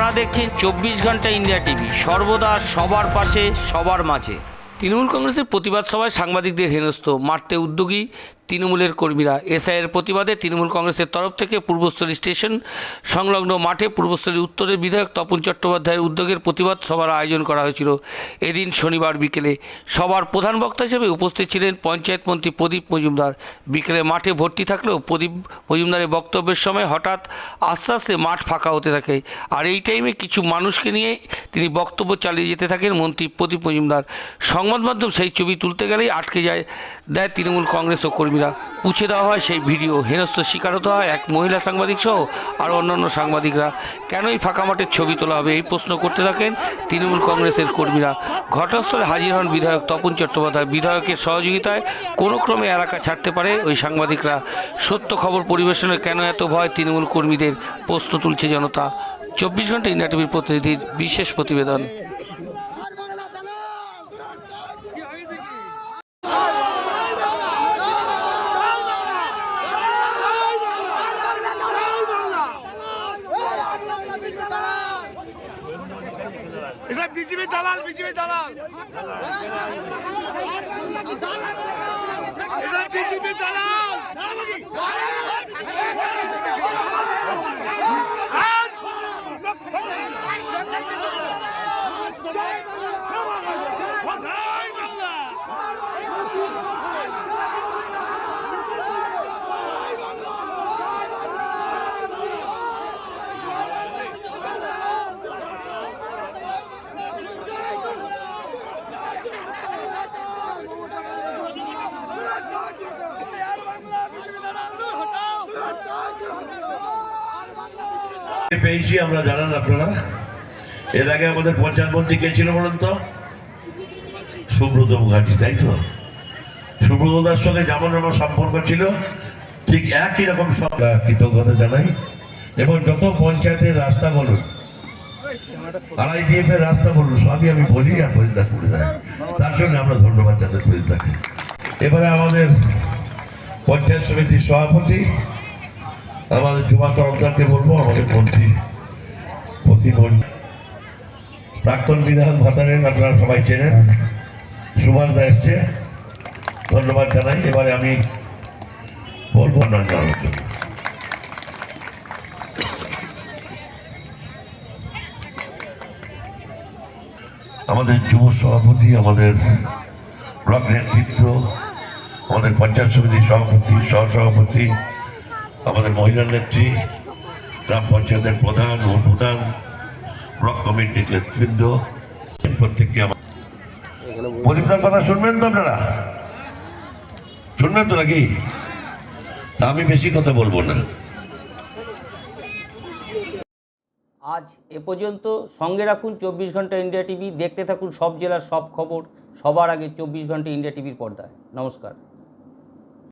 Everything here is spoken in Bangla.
আপনারা দেখছেন চব্বিশ ঘণ্টা ইন্ডিয়া টিভি। সর্বদা সবার পাশে, সবার মাঝে। তৃণমূল কংগ্রেসের প্রতিবাদ সভায় সাংবাদিকদের হেনস্থ, মারতে উদ্যোগী তৃণমূলের কর্মীরা। এসআইয়ের প্রতিবাদে তৃণমূল কংগ্রেসের তরফ থেকে পূর্বস্থলী স্টেশন সংলগ্ন মাঠে পূর্বস্থলী উত্তরের বিধায়ক তপন চট্টোপাধ্যায়ের উদ্যোগের প্রতিবাদ সভার আয়োজন করা হয়েছিল। এদিন শনিবার বিকেলে সবার প্রধান বক্তা হিসেবে উপস্থিত ছিলেন পঞ্চায়েত মন্ত্রী প্রদীপ মজুমদার। বিকেলে মাঠে ভর্তি থাকলেও প্রদীপ মজুমদারের বক্তব্যের সময় হঠাৎ আস্তে আস্তে মাঠ ফাঁকা হতে থাকে। আর এই টাইমে কিছু মানুষকে নিয়ে তিনি বক্তব্য চালিয়ে যেতে থাকেন মন্ত্রী প্রদীপ মজুমদার। সংবাদ মাধ্যম সেই ছবি তুলতে গেলেই আটকে যায়, দেয় তৃণমূল কংগ্রেস ও কর্মীরা পুছে দেওয়া হয় সেই ভিডিও। হেনস্থ শিকার হতে হয় এক মহিলা সাংবাদিক সহ আর অন্যান্য সাংবাদিকরা। কেনই ফাঁকা মাঠের ছবি তোলা হবে এই প্রশ্ন করতে থাকেন তৃণমূল কংগ্রেসের কর্মীরা। ঘটনাস্থলে হাজির হন বিধায়ক তপন চট্টোপাধ্যায়। বিধায়কের সহযোগিতায় কোনো ক্রমে এলাকা ছাড়তে পারে ওই সাংবাদিকরা। সত্য খবর পরিবেশনে কেন এত ভয় তৃণমূল কর্মীদের? প্রশ্ন তুলছে জনতা। চব্বিশ ঘণ্টা ইন্ডিয়া টিভির প্রতিনিধির বিশেষ প্রতিবেদন। এসব বিজেপি দালাল বিজেপি দালাল পেয়েছি, আমরা জানান আপনারা। এর আগে আমাদের পঞ্চায়েত মন্ত্রী কে ছিল বলুন তো? সুব্রত মুখার্জি, তাই তো? সুব্রতদার সঙ্গে যেমন আমার সম্পর্ক ছিল, ঠিক একই রকম সব কৃতজ্ঞতা জানাই। এবং যত পঞ্চায়েতের রাস্তা বলুন আড়াইডিএফ এর রাস্তা বলুন, সবই আমি বলি আর পরিদা করে দেয়। তার জন্য আমরা ধন্যবাদ জানাই পরিদাকে এবারে আমাদের পঞ্চায়েত সমিতির সভাপতি আমাদের জুমা তরফদারকে বলব, আমাদের মন্ত্রী প্রতিমন্ত্রী প্রাক্তন বিধায়ক ভাতারেন আপনারা সবাই চেনেন, সুভাষ দা এসছে, ধন্যবাদ জানাই। এবারে আমি বলব অন্যান্য আমাদের যুব সভাপতি, আমাদের ব্লক নেতৃত্ব, আমাদের পঞ্চায়েত সমিতির সভাপতি, সহসভাপতি আমাদের মহিলা নেত্রী, গ্রাম পঞ্চায়েতের প্রধান ও প্রধান ব্লক কমিটির নেতৃবৃন্দ, প্রত্যেককে আমার কথা শুনবেন তো আপনারা? শুনবেন তো নাকি? তা আমি বেশি কথা বলব না। আজ এ পর্যন্ত সঙ্গে রাখুন চব্বিশ ঘণ্টা ইন্ডিয়া টিভি, দেখতে থাকুন সব জেলার সব খবর, সবার আগে চব্বিশ ঘণ্টা ইন্ডিয়া টিভির পর্দায়। নমস্কার।